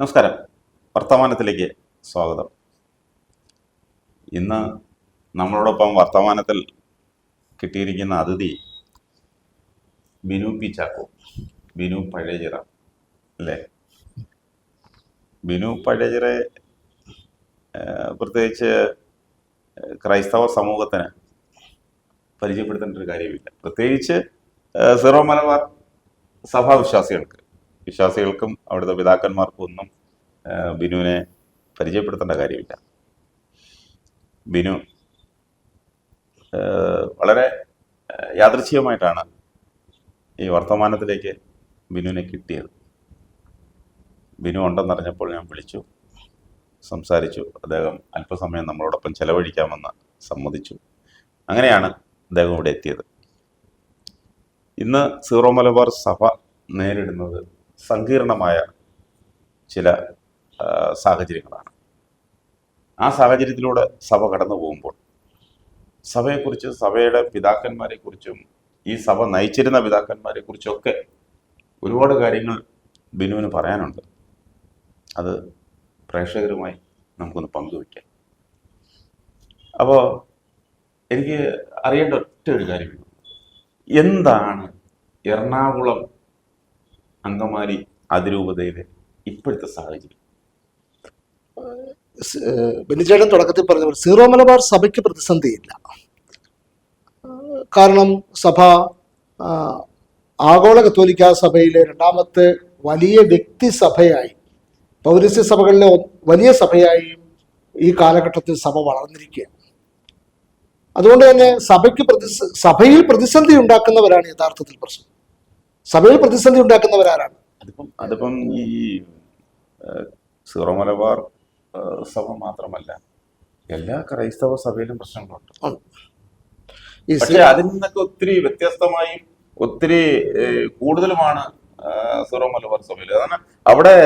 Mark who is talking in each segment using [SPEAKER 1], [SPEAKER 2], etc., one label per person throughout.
[SPEAKER 1] നമസ്കാരം. വർത്തമാനത്തിലേക്ക് സ്വാഗതം. ഇന്ന് നമ്മളോടൊപ്പം വർത്തമാനത്തിൽ കിട്ടിയിരിക്കുന്ന അതിഥി ബിനു പി ചാക്കോ. ബിനു പഴയചിറ. അല്ലേ? ബിനു പഴയചിറ പ്രത്യേകിച്ച് ക്രൈസ്തവ സമൂഹത്തിന് പരിചയപ്പെടുത്തേണ്ട ഒരു കാര്യമില്ല. പ്രത്യേകിച്ച് സീറോ മലബാർ സഭാവിശ്വാസികൾക്ക്. വിശ്വാസികൾക്കും അവിടുത്തെ പിതാക്കന്മാർക്കും ഒന്നും ബിനുവിനെ പരിചയപ്പെടുത്തേണ്ട കാര്യമില്ല. ബിനു വളരെ യാദൃച്ഛികമായിട്ടാണ് ഈ വർത്തമാനത്തിലേക്ക് ബിനുവിനെ കിട്ടിയത്. ബിനു ഉണ്ടെന്നറിഞ്ഞപ്പോൾ ഞാൻ വിളിച്ചു സംസാരിച്ചു. അദ്ദേഹം അല്പസമയം നമ്മളോടൊപ്പം ചെലവഴിക്കാമെന്ന് സമ്മതിച്ചു. അങ്ങനെയാണ് അദ്ദേഹം ഇവിടെ എത്തിയത്. ഇന്ന് സീറോ മലബാർ സഭ നേരിടുന്നത് സങ്കീർണമായ ചില സാഹചര്യങ്ങളാണ്. ആ സാഹചര്യത്തിലൂടെ സഭ കടന്നു പോകുമ്പോൾ സഭയെക്കുറിച്ച് സഭയുടെ പിതാക്കന്മാരെക്കുറിച്ചും ഈ സഭ നയിച്ചിരുന്ന പിതാക്കന്മാരെക്കുറിച്ചൊക്കെ ഒരുപാട് കാര്യങ്ങൾ ബിനുവിന് പറയാനുണ്ട്. അത് പ്രേക്ഷകരുമായി നമുക്കൊന്ന് പങ്കുവയ്ക്കാം. അപ്പോൾ എനിക്ക് അറിയേണ്ട ഒറ്റ ഒരു കാര്യമാണ് എന്താണ് എറണാകുളം അങ്കമാലി അതിരൂപതയിലെ ഇപ്പോഴത്തെ സാഹചര്യം.
[SPEAKER 2] ഏഹ് തുടക്കത്തിൽ പറഞ്ഞ പോലെ സീറോ മലബാർ സഭയ്ക്ക് പ്രതിസന്ധിയില്ല. കാരണം സഭ ആഗോള കത്തോലിക്ക സഭയിലെ രണ്ടാമത്തെ വലിയ വ്യക്തി സഭയായി പൗരസ്യ സഭകളിലെ വലിയ സഭയായി ഈ കാലഘട്ടത്തിൽ സഭ വളർന്നിരിക്കുകയാണ്. അതുകൊണ്ട് തന്നെ സഭയ്ക്ക് പ്രതി സഭയിൽ പ്രതിസന്ധി ഉണ്ടാക്കുന്നവരാണ് യഥാർത്ഥത്തിൽ പ്രശ്നം. സഭയിൽ പ്രതിസന്ധി ഉണ്ടാക്കുന്നവരാരാണ്?
[SPEAKER 1] അതിപ്പം അതിപ്പം ഈ സീറോ മലബാർ സഭ മാത്രമല്ല എല്ലാ ക്രൈസ്തവ സഭയിലും പ്രശ്നങ്ങളുണ്ട്. പക്ഷേ അതിൽ നിന്നൊക്കെ ഒത്തിരി വ്യത്യസ്തമായും ഒത്തിരി കൂടുതലുമാണ് സീറോ മലബാർ സഭയിൽ. അതാണ് അവിടെ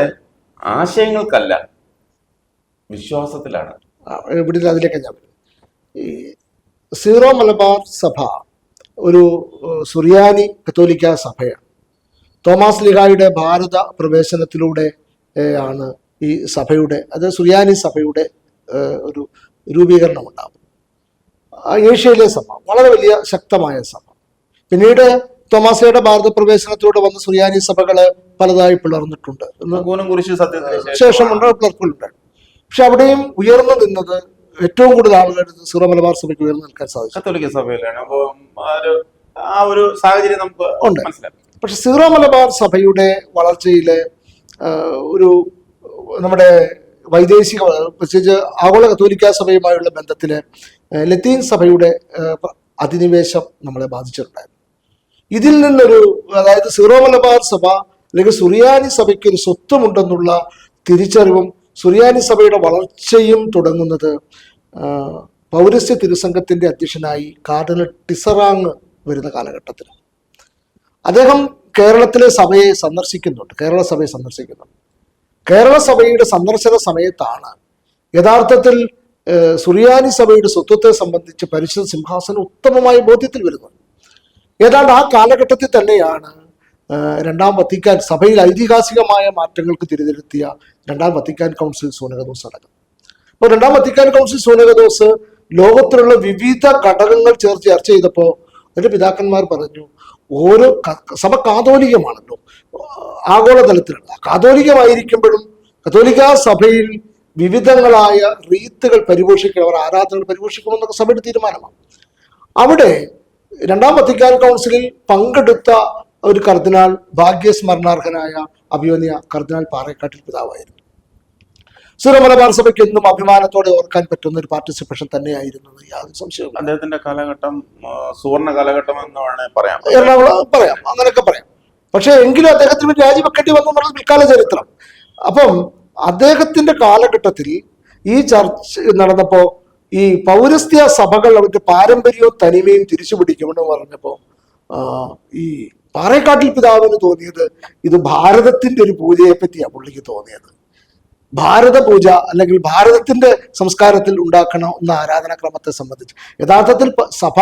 [SPEAKER 1] ആശയങ്ങൾക്കല്ല വിശ്വാസത്തിലാണ്.
[SPEAKER 2] ഇവിടെ അതിലേക്ക് ഞാൻ ഈ സീറോ മലബാർ സഭ ഒരു സുറിയാനി കത്തോലിക്ക സഭയാണ്. തോമസ് ലിഹായുടെ ഭാരത പ്രവേശനത്തിലൂടെ ആണ് ഈ സഭയുടെ അത് സുറിയാനി സഭയുടെ ഒരു രൂപീകരണം ഉണ്ടാകും ഏഷ്യയിലെ സഭ വളരെ വലിയ ശക്തമായ സഭ. പിന്നീട് തോമാസയുടെ ഭാരത പ്രവേശനത്തിലൂടെ വന്ന സുറിയാനി സഭകൾ പലതായി പിളർന്നിട്ടുണ്ട്. ശേഷമുണ്ട് പിളർക്കുണ്ട് പക്ഷെ അവിടെയും ഉയർന്നു നിന്നത് ഏറ്റവും കൂടുതൽ ആളുകൾ സിറോ മലബാർ സഭയ്ക്ക് ഉയർന്നു നിൽക്കാൻ സാധിച്ചു.
[SPEAKER 1] കത്തോലിക്ക സഭയിലാണ്. അപ്പോൾ ആ ഒരു സാഹചര്യം നമുക്ക്
[SPEAKER 2] ഉണ്ട്.
[SPEAKER 1] മനസ്സിലാക്കാം.
[SPEAKER 2] പക്ഷെ സീറോ മലബാർ സഭയുടെ വളർച്ചയിലെ ഒരു നമ്മുടെ വൈദേശിക പ്രത്യേകിച്ച് ആഗോള കത്തോലിക്ക സഭയുമായുള്ള ബന്ധത്തിൽ ആ, ലത്തീൻ സഭയുടെ അധിനിവേശം നമ്മളെ ബാധിച്ചിട്ടുണ്ടായിരുന്നു. ഇതിൽ നിന്നൊരു അതായത് സീറോ മലബാർ സഭ അല്ലെങ്കിൽ സുറിയാനി സഭയ്ക്ക് ഒരു സ്വത്വമുണ്ടെന്നുള്ള തിരിച്ചറിവും സുറിയാനി സഭയുടെ വളർച്ചയും തുടങ്ങുന്നത് പൗരസ്ത്യ തിരുസംഘത്തിന്റെ അധ്യക്ഷനായി കാർഡിനൽ ടിസറാങ് വരുന്ന കാലഘട്ടത്തിൽ അദ്ദേഹം കേരളത്തിലെ സഭയെ സന്ദർശിക്കുന്നുണ്ട്. കേരള സഭയെ സന്ദർശിക്കുന്നുണ്ട്. കേരള സഭയുടെ സന്ദർശന സമയത്താണ് യഥാർത്ഥത്തിൽ സുറിയാനി സഭയുടെ സ്വത്വത്തെ സംബന്ധിച്ച് പരിശുദ്ധ സിംഹാസനം ഉത്തമമായ ബോധ്യത്തിൽ വരുന്നത് ഏതാണ്ട് ആ കാലഘട്ടത്തിൽ തന്നെയാണ് രണ്ടാം വത്തിക്കാൻ സഭയിൽ ഐതിഹാസികമായ മാറ്റങ്ങൾക്ക് തിരിതിരുത്തിയ രണ്ടാം വത്തിക്കാൻ കൗൺസിൽ സൂനകദോസ് അടക്കം. അപ്പോൾ രണ്ടാം വത്തിക്കാൻ കൗൺസിൽ സൂനകദോസ് ലോകത്തിലുള്ള വിവിധ ഘടകങ്ങൾ ചേർത്ത് ചർച്ച ചെയ്തപ്പോൾ അതിന്റെ പിതാക്കന്മാർ പറഞ്ഞു ഓരോ സഭ കാതോലികമാണല്ലോ. ആഗോളതലത്തിലുള്ള. കാതോലികമായിരിക്കുമ്പോഴും കത്തോലിക്ക സഭയിൽ വിവിധങ്ങളായ റീത്തുകൾ പരിപോഷിക്കണം അവർ ആരാധനകൾ പരിപോഷിക്കണമെന്നൊക്കെ സഭയുടെ തീരുമാനമാണ്. അവിടെ രണ്ടാം വത്തിക്കാൻ കൗൺസിലിൽ പങ്കെടുത്ത ഒരു കർദിനാൾ ഭാഗ്യസ്മരണാർഹനായ അഭിയോനിയ കർദിനാൾ പാറേക്കാട്ടിൽ പിതാവായിരുന്നു. സൂര്യ മലബാർ സഭയ്ക്ക് എന്നും അഭിമാനത്തോടെ ഓർക്കാൻ പറ്റുന്ന ഒരു പാർട്ടിസിപ്പേഷൻ തന്നെയായിരുന്നു യാതൊരു സംശയവും
[SPEAKER 1] അദ്ദേഹത്തിന്റെ കാലഘട്ടം സുവർണ കാലഘട്ടം എന്ന് വേണേ പറയാം.
[SPEAKER 2] എറണാകുളം പറയാം അങ്ങനെയൊക്കെ പറയാം. പക്ഷേ എങ്കിലും അദ്ദേഹത്തിന് രാജിവെക്കേണ്ടി വന്നു എന്നുള്ളത് പിൽക്കാല ചരിത്രം. അപ്പം അദ്ദേഹത്തിന്റെ കാലഘട്ടത്തിൽ ഈ ചർച്ച നടന്നപ്പോ ഈ പൗരസ്ത്യ സഭകൾ അവരുടെ പാരമ്പര്യവും തനിമയും തിരിച്ചു പിടിക്കുമെന്ന് പറഞ്ഞപ്പോ ഈ പാറേക്കാട്ടിൽ പിതാവിന് തോന്നിയത് ഇത് ഭാരതത്തിന്റെ ഒരു പൂജയെ പറ്റിയാണ് പുള്ളിക്ക് തോന്നിയത്. ഭാരത പൂജ അല്ലെങ്കിൽ ഭാരതത്തിന്റെ സംസ്കാരത്തിൽ ഉണ്ടാക്കണം എന്ന ആരാധനാക്രമത്തെ സംബന്ധിച്ച്. യഥാർത്ഥത്തിൽ സഭ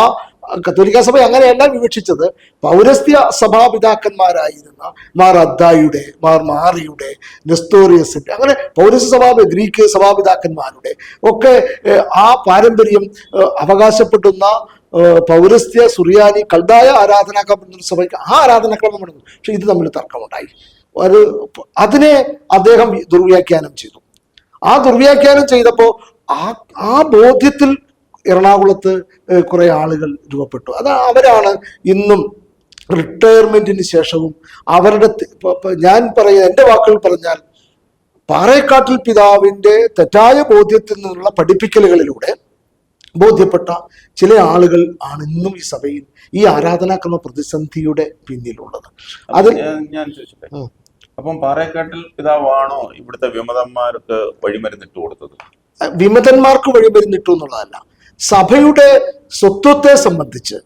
[SPEAKER 2] കത്തോലിക്ക സഭ അങ്ങനെയല്ല വിവക്ഷിച്ചത്. പൗരസ്ത്യ സഭാപിതാക്കന്മാരായിരുന്ന മാർ അദ്ദായുടെ മാർ മാറിയുടെ നെസ്തോറിയസിന്റെ അങ്ങനെ പൗരസ്ത്യ സഭാ ഗ്രീക്ക് സഭാപിതാക്കന്മാരുടെ ഒക്കെ ആ പാരമ്പര്യം അവകാശപ്പെടുന്ന പൗരസ്ത്യ സുറിയാനി കൽതായ ആരാധനാക്രമ സഭയ്ക്ക് ആ ആരാധനാക്രമം നടന്നു. പക്ഷെ ഇത് തമ്മിൽ തർക്കമുണ്ടായി. ഒരു അതിനെ അദ്ദേഹം ദുർവ്യാഖ്യാനം ചെയ്തു. ആ ദുർവ്യാഖ്യാനം ചെയ്തപ്പോൾ ആ ആ ബോധ്യത്തിൽ എറണാകുളത്ത് കുറേ ആളുകൾ രൂപപ്പെട്ടു. അത് അവരാണ് ഇന്നും റിട്ടയർമെന്റിന് ശേഷവും അവരുടെ ഞാൻ പറയുക എന്റെ വാക്കുകൾ പറഞ്ഞാൽ പാറേക്കാട്ടിൽ പിതാവിന്റെ തെറ്റായ ബോധ്യത്തിൽ നിന്നുള്ള പഠിപ്പിക്കലുകളിലൂടെ ബോധ്യപ്പെട്ട ചില ആളുകൾ ആണ് ഇന്നും ഈ സഭയിൽ ഈ ആരാധനാക്രമ പ്രതിസന്ധിയുടെ പിന്നിലുള്ളത്. അത്
[SPEAKER 1] ഞാൻ ചോദിച്ചു ചോദിച്ചോട്ടെ. അപ്പം പാറേക്കാട്ടിൽ പിതാവാണോ ഇവിടുത്തെ വിമതന്മാർക്ക് വഴിമരുന്നിട്ട് കൊടുത്തത്?
[SPEAKER 2] വിമതന്മാർക്ക് വഴിമരുന്നിട്ടു എന്നുള്ളതല്ല. സഭയുടെ സ്വത്വത്തെ സംബന്ധിച്ച്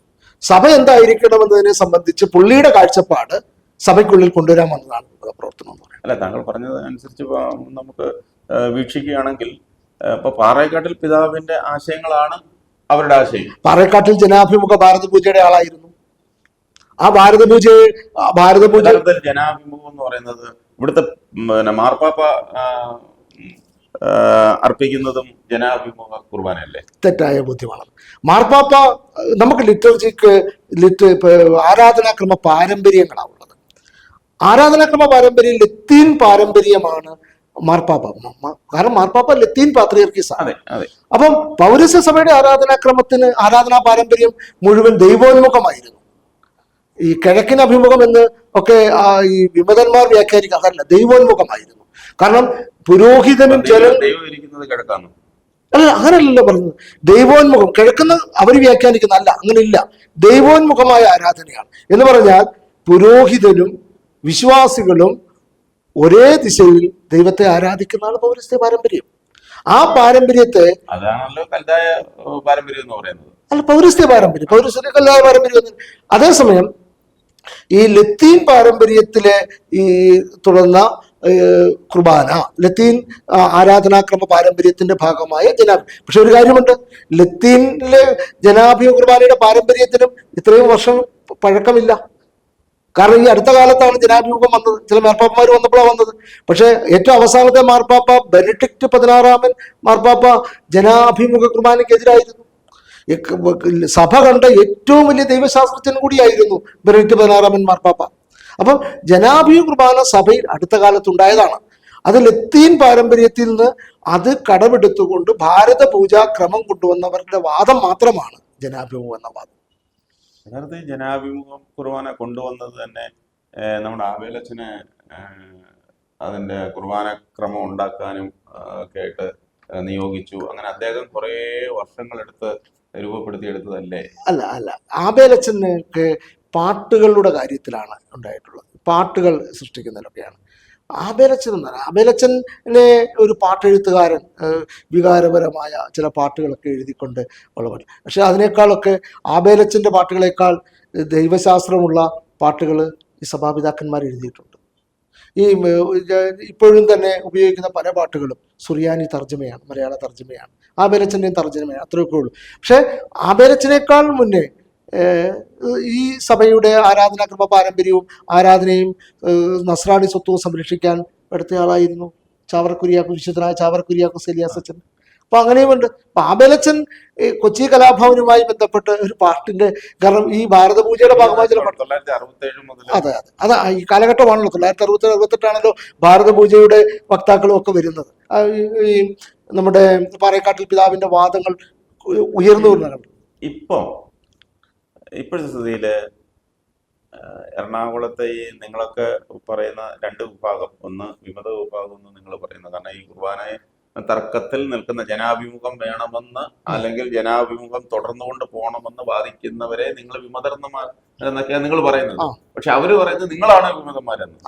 [SPEAKER 2] സഭ എന്തായിരിക്കണം എന്നതിനെ സംബന്ധിച്ച് പുള്ളിയുടെ കാഴ്ചപ്പാട് സഭയ്ക്കുള്ളിൽ കൊണ്ടുവരാൻ വന്നതാണ് പ്രവർത്തനം എന്ന് പറയുന്നത്.
[SPEAKER 1] അല്ല താങ്കൾ പറഞ്ഞതനുസരിച്ച് നമുക്ക് വീക്ഷിക്കുകയാണെങ്കിൽ ഇപ്പൊ പാറേക്കാട്ടിൽ പിതാവിന്റെ ആശയങ്ങളാണ് അവരുടെ ആശയം.
[SPEAKER 2] പാറേക്കാട്ടിൽ ജനാഭിമുഖ ഭാരത പൂജയുടെ ആളായിരുന്നു. ആ ഭാരതപൂജ
[SPEAKER 1] ഭാരതപൂജ ജനാഭിമുഖം എന്ന് പറയുന്നത് ഇവിടുത്തെ പിന്നെ മാർപ്പാപ്പ അർപ്പിക്കുന്നതും ജനാഭിമുഖ കുർബാനയല്ലേ?
[SPEAKER 2] തെറ്റായ ബോധ്യമാണ്. മാർപ്പാപ്പ നമുക്ക് ലിറ്റർജിക്ക് ലിറ്റ് ആരാധനാക്രമ പാരമ്പര്യങ്ങളാണ് ഉള്ളത് ആരാധനാക്രമ പാരമ്പര്യം ലത്തീൻ പാരമ്പര്യമാണ് മാർപ്പാപ്പ. കാരണം മാർപ്പാപ്പ ലത്തീൻ പാത്രിയർക്കീസ് ആണ്
[SPEAKER 1] അതെ.
[SPEAKER 2] അപ്പം പൗരസ്യ സഭയുടെ ആരാധനാക്രമത്തിന് ആരാധനാ പാരമ്പര്യം മുഴുവൻ ദൈവോന്മുഖമായിരുന്നു. ഈ കിഴക്കിന് അഭിമുഖം എന്ന് ഒക്കെ ഈ വിമതന്മാർ വ്യാഖ്യാനിക്കുക അതല്ല ദൈവോന്മുഖമായിരുന്നു. കാരണം പുരോഹിതനും
[SPEAKER 1] ജലം ഇരിക്കുന്നത്
[SPEAKER 2] അല്ല അങ്ങനെയല്ലല്ലോ പറഞ്ഞത്. ദൈവോന്മുഖം കിഴക്കുന്ന അവർ വ്യാഖ്യാനിക്കുന്ന അല്ല അങ്ങനെ ഇല്ല ദൈവോന്മുഖമായ ആരാധനയാണ്. എന്ന് പറഞ്ഞാൽ പുരോഹിതനും വിശ്വാസികളും ഒരേ ദിശയിൽ ദൈവത്തെ ആരാധിക്കുന്നതാണ് പൗരസ്ത്യ പാരമ്പര്യം. ആ പാരമ്പര്യത്തെ
[SPEAKER 1] അതാണല്ലോ പാരമ്പര്യം എന്ന് പറയുന്നത്.
[SPEAKER 2] അല്ല പൗരസ്ത്യ പാരമ്പര്യം. പൗരസ്ത്യ കല്ലായ പാരമ്പര്യം അതേസമയം ഈ ലത്തീൻ പാരമ്പര്യത്തിലെ ഈ തുടർന്ന കുർബാന ലത്തീൻ ആരാധനാക്രമ പാരമ്പര്യത്തിന്റെ ഭാഗമായ ജനാഭി പക്ഷെ ഒരു കാര്യമുണ്ട്. ലത്തീനിലെ ജനാഭിയ കുർബാനയുടെ പാരമ്പര്യത്തിനും ഇത്രയും വർഷം പഴക്കമില്ല. കാരണം ഈ അടുത്ത കാലത്താണ് ജനാഭിമുഖം വന്നത്. ചില മാർപ്പാപ്പമാർ വന്നപ്പോഴാണ് വന്നത്. പക്ഷേ ഏറ്റവും അവസാനത്തെ മാർപ്പാപ്പ ബെനഡിക്റ്റ് പതിനാറാമൻ മാർപ്പാപ്പ ജനാഭിമുഖ കുർബാനയ്ക്കെതിരായിരുന്നു. സഭ കണ്ട ഏറ്റവും വലിയ ദൈവശാസ്ത്രജ്ഞൻ കൂടിയായിരുന്നു ബെറിറ്റ് പതിനാറാമൻ മാർപ്പാപ്പ. അപ്പം ജനാഭിയ കുർബാന സഭയിൽ അടുത്ത കാലത്തുണ്ടായതാണ്. അതിൽ ലത്തീൻ പാരമ്പര്യത്തിൽ നിന്ന് അത് കടമെടുത്തുകൊണ്ട് ഭാരത പൂജാക്രമം കൊണ്ടുവന്നവരുടെ വാദം മാത്രമാണ് ജനാഭിമുഖം എന്ന വാദം.
[SPEAKER 1] ജനാഭിമുഖം കുർബാന കൊണ്ടുവന്നത് തന്നെ നമ്മുടെ ആവേലച്ചനെ അതിന്റെ കുർബാന ക്രമം ഉണ്ടാക്കാനും ഒക്കെ ആയിട്ട് നിയോഗിച്ചു. അങ്ങനെ അദ്ദേഹം കുറേ വർഷങ്ങളെടുത്ത് രൂപപ്പെടുത്തിയെടുത്തതല്ലേ?
[SPEAKER 2] അല്ല അല്ല. ആബേലച്ചനൊക്കെ പാട്ടുകളുടെ കാര്യത്തിലാണ് ഉണ്ടായിട്ടുള്ളത്. പാട്ടുകൾ സൃഷ്ടിക്കുന്നതിലൊക്കെയാണ്. ആബേലച്ചൻ എന്നാണ് ആബേലച്ചനെ ഒരു പാട്ടെഴുത്തുകാരൻ വികാരപരമായ ചില പാട്ടുകളൊക്കെ എഴുതിക്കൊണ്ട് ഉള്ളവർ പക്ഷെ അതിനേക്കാളൊക്കെ ആബേലച്ചന്റെ പാട്ടുകളേക്കാൾ ദൈവശാസ്ത്രമുള്ള പാട്ടുകൾ ഈ സഭാപിതാക്കന്മാർ എഴുതിയിട്ടുണ്ട്. ഈ ഇപ്പോഴും തന്നെ ഉപയോഗിക്കുന്ന പല പാട്ടുകളും സുറിയാനി തർജമയാണ് മലയാള തർജമയാണ്. ആബേലച്ചന്റെയും തർജനമേ അത്രയൊക്കെ ഉള്ളൂ പക്ഷേ ആബേലച്ചനേക്കാൾ മുന്നേ ഈ സഭയുടെ ആരാധനാക്രമ പാരമ്പര്യവും ആരാധനയും നസ്രാണി സ്വത്വവും സംരക്ഷിക്കാൻ എടുത്തയാളായിരുന്നു ചാവറ കുര്യാക്കോ വിശുദ്ധനായ ചാവറ കുര്യാക്കോ സെലിയാസച്ചൻ അപ്പൊ അങ്ങനെയുമുണ്ട് അപ്പൊ ആബേലച്ചൻ കൊച്ചി കലാഭവനുമായി ബന്ധപ്പെട്ട് ഒരു പാട്ടിന്റെ കാരണം ഈ ഭാരതപൂജയുടെ ഭാഗമായി ചില അതെ അതെ. അത് ഈ കാലഘട്ടമാണല്ലോ. തൊള്ളായിരത്തി അറുപത്തി അറുപത്തെട്ടാണല്ലോ ഭാരതപൂജയുടെ വക്താക്കളും ഒക്കെ വരുന്നത്. ഈ നമ്മുടെ പാറേക്കാട്ടിൽ പിതാവിന്റെ വാദങ്ങൾ ഉയർന്നു വരുന്നതാണ്
[SPEAKER 1] ഇപ്പോ ഇപ്പോഴത്തെ സ്ഥിതിയിൽ എറണാകുളത്തെ ഈ നിങ്ങളൊക്കെ പറയുന്ന രണ്ട് വിഭാഗം ഒന്ന് വിമത വിഭാഗം ഒന്ന് നിങ്ങൾ പറയുന്നത്. കാരണം ഈ കുർബാനയെ തർക്കത്തിൽ നിൽക്കുന്ന ജനാഭിമുഖം വേണമെന്ന് അല്ലെങ്കിൽ ജനാഭിമുഖം തുടർന്നുകൊണ്ട് പോകണമെന്ന് വാദിക്കുന്നവരെ നിങ്ങൾ വിമതർന്നമാർ എന്നൊക്കെയാണ് നിങ്ങൾ പറയുന്നത്. പക്ഷെ അവർ പറയുന്നത് നിങ്ങളാണ് വിമതന്മാരെന്ന്?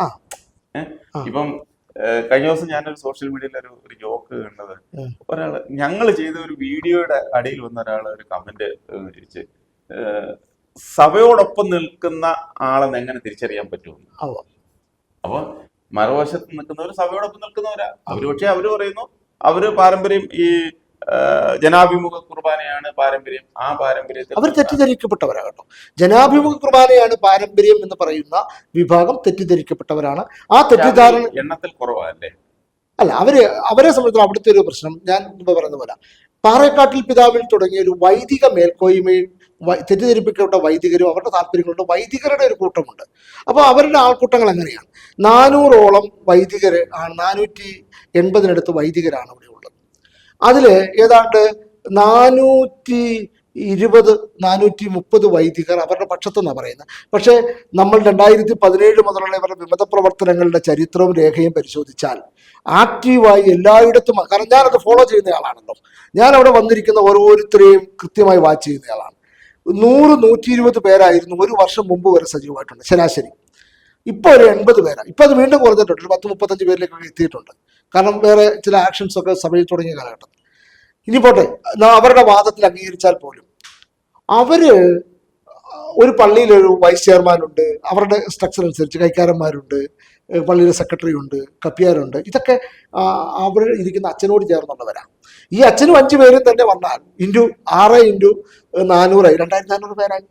[SPEAKER 1] ഇപ്പം കഴിഞ്ഞ ദിവസം ഞാനൊരു സോഷ്യൽ മീഡിയയിൽ ഒരു ഒരു ജോക്ക് കണ്ടത്.
[SPEAKER 2] ഉം.
[SPEAKER 1] ഒരാൾ ഞങ്ങൾ ചെയ്ത ഒരു വീഡിയോയുടെ അടിയിൽ വന്ന ഒരാൾ ഒരു കമന്റ് ഏഹ്, സഭയോടൊപ്പം നിൽക്കുന്ന ആളെന്ന് എങ്ങനെ തിരിച്ചറിയാൻ പറ്റുമെന്ന്. അപ്പൊ മറുവശത്ത് നിൽക്കുന്നവർ സഭയോടൊപ്പം നിൽക്കുന്നവരാ. അവർ പക്ഷെ അവർ പറയുന്നു അവർ പാരമ്പര്യം ഈ ജനാഭിമുഖ കുർബാനയാണ് പാരമ്പര്യം. ആ പാരമ്പര്യത്തിൽ
[SPEAKER 2] അവർ തെറ്റിദ്ധരിക്കപ്പെട്ടവരാണ് കേട്ടോ ജനാഭിമുഖ കുർബാനയാണ് പാരമ്പര്യം എന്ന് പറയുന്ന വിഭാഗം തെറ്റിദ്ധരിക്കപ്പെട്ടവരാണ്. ആ തെറ്റിദ്ധാരണ
[SPEAKER 1] എണ്ണത്തിൽ കുറവല്ലേ
[SPEAKER 2] അല്ല അവർ അവരെ സംബന്ധിച്ച് അവിടുത്തെ ഒരു പ്രശ്നം ഞാൻ മുമ്പ് പറഞ്ഞ പോലെ. പാറക്കാട്ടിൽ പിതാവിൽ തുടങ്ങിയ ഒരു വൈദിക മേൽക്കോയ്മയും തെറ്റിദ്ധരിപ്പിക്കപ്പെട്ട വൈദികരും അവരുടെ താല്പര്യങ്ങളുണ്ട്. വൈദികരുടെ ഒരു കൂട്ടമുണ്ട്. അപ്പോൾ അവരുടെ ആൾക്കൂട്ടങ്ങൾ എങ്ങനെയാണ് നാനൂറോളം വൈദികർ ആണ് നാനൂറ്റി എൺപതിനടുത്ത് വൈദികരാണ് ഇവിടെ ഉള്ളത്. അതിൽ ഏതാണ്ട് നാനൂറ്റി ഇരുപത് നാനൂറ്റി മുപ്പത് വൈദികർ അവരുടെ പക്ഷത്തെന്നാണ് പറയുന്നത്. പക്ഷേ നമ്മൾ രണ്ടായിരത്തി പതിനേഴ് മുതലുള്ള ഇവരുടെ വിമത പ്രവർത്തനങ്ങളുടെ ചരിത്രവും രേഖയും പരിശോധിച്ചാൽ ആക്റ്റീവായി എല്ലായിടത്തും കാരണം ഞാനത് ഫോളോ ചെയ്യുന്നയാളാണല്ലോ. ഞാൻ അവിടെ വന്നിരിക്കുന്ന ഓരോരുത്തരെയും കൃത്യമായി വാച്ച് ചെയ്യുന്നയാളാണ്. നൂറ് നൂറ്റി ഇരുപത് പേരായിരുന്നു ഒരു വർഷം മുമ്പ് വരെ സജീവമായിട്ടുണ്ട്. ശരാശരി. ഇപ്പോൾ ഒരു എൺപത് പേരാണ് ഇപ്പം അത് വീണ്ടും കുറഞ്ഞിട്ടുണ്ട്. ഒരു പത്ത് മുപ്പത്തഞ്ച് പേരിലേക്കൊക്കെ എത്തിയിട്ടുണ്ട്. കാരണം വേറെ ചില ആക്ഷൻസ് ഒക്കെ സഭയിൽ തുടങ്ങിയ കാലഘട്ടത്തിൽ. ഇനി പോട്ടെ അവരുടെ വാദത്തിൽ അംഗീകരിച്ചാൽ പോലും. അവർ ഒരു പള്ളിയിൽ ഒരു വൈസ് ചെയർമാൻ ഉണ്ട് അവരുടെ സ്ട്രക്ചർ അനുസരിച്ച് കൈക്കാരന്മാരുണ്ട് പള്ളിയിലെ സെക്രട്ടറി ഉണ്ട് കപ്പിയാരുണ്ട് ഇതൊക്കെ അവർ ഇരിക്കുന്ന അച്ഛനോട് ചേർന്നുള്ളവരാണ് ഈ അച്ഛനും അഞ്ചു പേരും തന്നെ വന്നാൽ ഇന്റു ആറ് ഇന്റു നാനൂറായി. രണ്ടായിരത്തി നാനൂറ് പേരായി.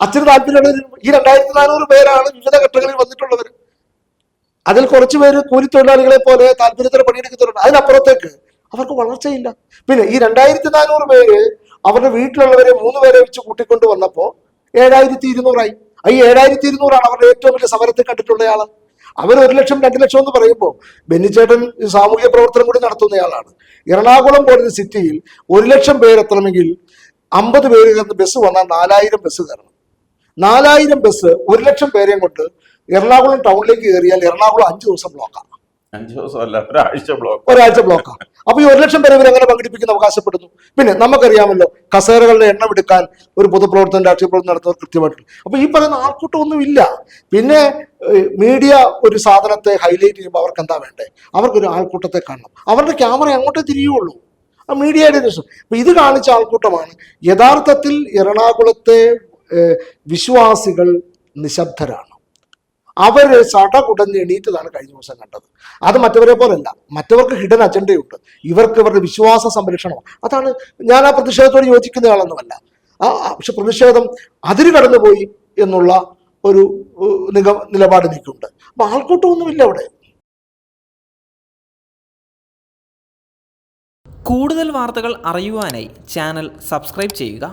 [SPEAKER 2] അച്ഛന് താല്പര്യമുള്ളവർ ഈ രണ്ടായിരത്തി നാനൂറ് പേരാണ് വിവിധ ഘട്ടങ്ങളിൽ വന്നിട്ടുള്ളവർ അതിൽ കുറച്ച് പേര് കൂലിത്തൊഴിലാളികളെ പോലെ താല്പര്യത്തോടെ പണിയെടുക്കുന്നവരുണ്ട് അതിനപ്പുറത്തേക്ക് അവർക്ക് വളർച്ചയില്ല. പിന്നെ ഈ രണ്ടായിരത്തി നാനൂറ് പേര് അവരുടെ വീട്ടിലുള്ളവരെ മൂന്ന് പേരെ വെച്ച് കൂട്ടിക്കൊണ്ട് വന്നപ്പോ ഏഴായിരത്തി ഇരുന്നൂറായി ഈ ഏഴായിരത്തി ഇരുന്നൂറാണ് അവരുടെ ഏറ്റവും വലിയ സമരത്തിൽ കണ്ടിട്ടുള്ളയാൾ. അവർ ഒരു ലക്ഷം രണ്ട് ലക്ഷം എന്ന് പറയുമ്പോൾ ബെന്നിച്ചേട്ടൻ സാമൂഹ്യ പ്രവർത്തനം കൂടി നടത്തുന്നയാളാണ്. എറണാകുളം പോലൊരു സിറ്റിയിൽ ഒരു ലക്ഷം പേരെത്തണമെങ്കിൽ അമ്പത് പേര് കയറുന്ന ബസ് വന്നാൽ നാലായിരം ബസ് കയറണം. നാലായിരം ബസ് ഒരു ലക്ഷം പേരെയും കൊണ്ട് എറണാകുളം ടൗണിലേക്ക് കയറിയാൽ എറണാകുളം അഞ്ച് ദിവസം ബ്ലോക്കാണ്
[SPEAKER 1] ഒരാഴ്ച ബ്ലോക്ക്
[SPEAKER 2] ബ്ലോക്കാണ് അപ്പൊ ഈ ഒരു ലക്ഷം പേരെ ഇവരെങ്ങനെ പങ്കെടുപ്പിക്കുന്ന അവകാശപ്പെടുന്നു പിന്നെ നമുക്കറിയാമല്ലോ കസേരകളുടെ എണ്ണം എടുക്കാൻ ഒരു പൊതുപ്രവർത്തനം രാഷ്ട്രീയ പ്രവർത്തനം നടത്തുന്നവർ കൃത്യമായിട്ടുണ്ട്. അപ്പൊ ഈ പറയുന്ന ആൾക്കൂട്ടമൊന്നും ഇല്ല. പിന്നെ മീഡിയ ഒരു സാധനത്തെ ഹൈലൈറ്റ് ചെയ്യുമ്പോൾ അവർക്ക് എന്താ വേണ്ടേ? അവർക്കൊരു ആൾക്കൂട്ടത്തെ കാണണം. അവരുടെ ക്യാമറ അങ്ങോട്ടേ തിരിയുള്ളൂ. ആ മീഡിയയുടെ രസം അപ്പൊ ഇത് കാണിച്ച ആൾക്കൂട്ടമാണ് യഥാർത്ഥത്തിൽ എറണാകുളത്തെ വിശ്വാസികൾ നിശബ്ദരാണ്. അവർ സടകുടഞ്ഞ് എണീറ്റതാണ് കഴിഞ്ഞ ദിവസം കണ്ടത്. അത് മറ്റവരെ പോലല്ല. മറ്റവർക്ക് ഹിഡൻ അജണ്ടയുണ്ട് ഇവർക്ക് ഇവരുടെ വിശ്വാസ സംരക്ഷണം. അതാണ് ഞാൻ ആ പ്രതിഷേധത്തോട് യോജിക്കുന്നയാളൊന്നുമല്ല ആ പക്ഷെ പ്രതിഷേധം അതിര് കടന്നുപോയി എന്നുള്ള ഒരു നിഗ നിലപാട് എനിക്കുണ്ട്. അപ്പൊ ആൾക്കൂട്ടമൊന്നുമില്ല അവിടെ.
[SPEAKER 3] കൂടുതൽ വാർത്തകൾ അറിയുവാനായി ചാനൽ സബ്സ്ക്രൈബ് ചെയ്യുക.